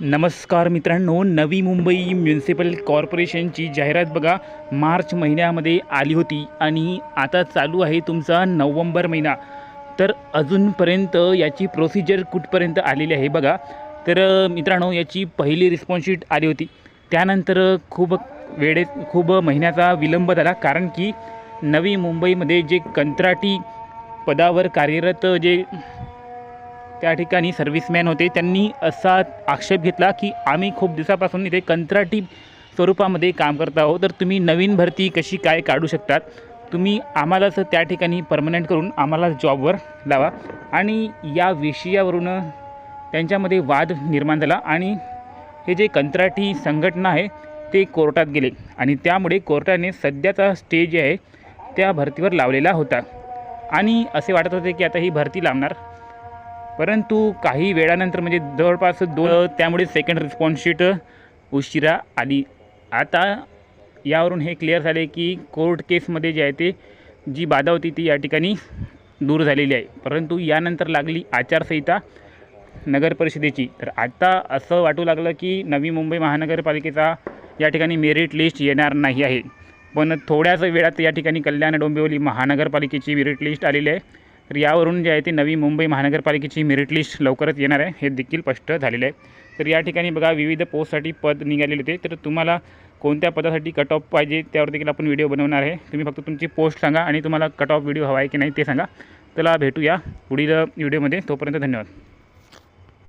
नमस्कार मित्रांनो नवी मुंबई म्युन्सिपल कॉर्पोरेशनची जाहिरात बघा. मार्च महिन्यामध्ये आली होती आणि आता चालू आहे तुमचा नोव्हेंबर महिना. तर अजूनपर्यंत याची प्रोसिजर कुठपर्यंत आलेली आहे बघा. तर मित्रांनो याची पहिली रिस्पॉन्सशीट आली होती. त्यानंतर खूप वेळे खूप महिन्याचा विलंब झाला. कारण की नवी मुंबईमध्ये जे कंत्राटी पदावर कार्यरत जे त्या ठिकाणी सर्व्हिसमॅन होते. त्यांनी असा आक्षेप घेतला की आम्ही खूप दिवसापासून इथे कंत्राटी स्वरूपामध्ये काम करत आहोत. तर तुम्ही नवीन भरती कशी काय काढू शकतात? तुम्ही आम्हालाच त्या ठिकाणी परमनंट करून आम्हाला जॉबवर लावा. आणि या विषयावरून त्यांच्यामध्ये वाद निर्माण झाला आणि हे जे कंत्राटी संघटना आहे ते कोर्टात गेले. आणि त्यामुळे कोर्टाने सध्याचा स्टे जे आहे त्या भरतीवर लावलेला होता. आणि असे वाटत होते की आता ही भरती लावणार परंतु काही वेळानंतर म्हणजे जवळपास दोन त्यामुळे सेकंड रिस्पॉन्स शीट उशिरा आली. आता यावरून हे क्लिअर झाले की कोर्ट केसमध्ये जे आहे ते जी बाधा होती ती या ठिकाणी दूर झालेली आहे. परंतु यानंतर लागली आचारसंहिता नगर परिषदेची. तर आता असं वाटू लागलं की नवी मुंबई महानगरपालिकेचा या ठिकाणी मेरिट लिस्ट येणार नाही आहे. पण थोड्याच वेळात या ठिकाणी कल्याण डोंबिवली महानगरपालिकेची मेरिट लिस्ट आलेली आहे. तर यावरून जे आहे ते नवी मुंबई महानगरपालिकेची मेरिट लिस्ट लवकरच येणार आहे. हे देखील स्पष्ट झालेलं आहे. तर या ठिकाणी बघा विविध पोस्टसाठी पद निघालेले होते. तर तुम्हाला कोणत्या पदासाठी कट ऑफ पाहिजे त्यावर देखील आपण व्हिडिओ बनवणार आहे. तुम्ही फक्त तुमची पोस्ट सांगा आणि तुम्हाला कट ऑफ व्हिडिओ हवा आहे की नाही ते सांगा. चला भेटूया पुढील व्हिडिओमध्ये तोपर्यंत धन्यवाद.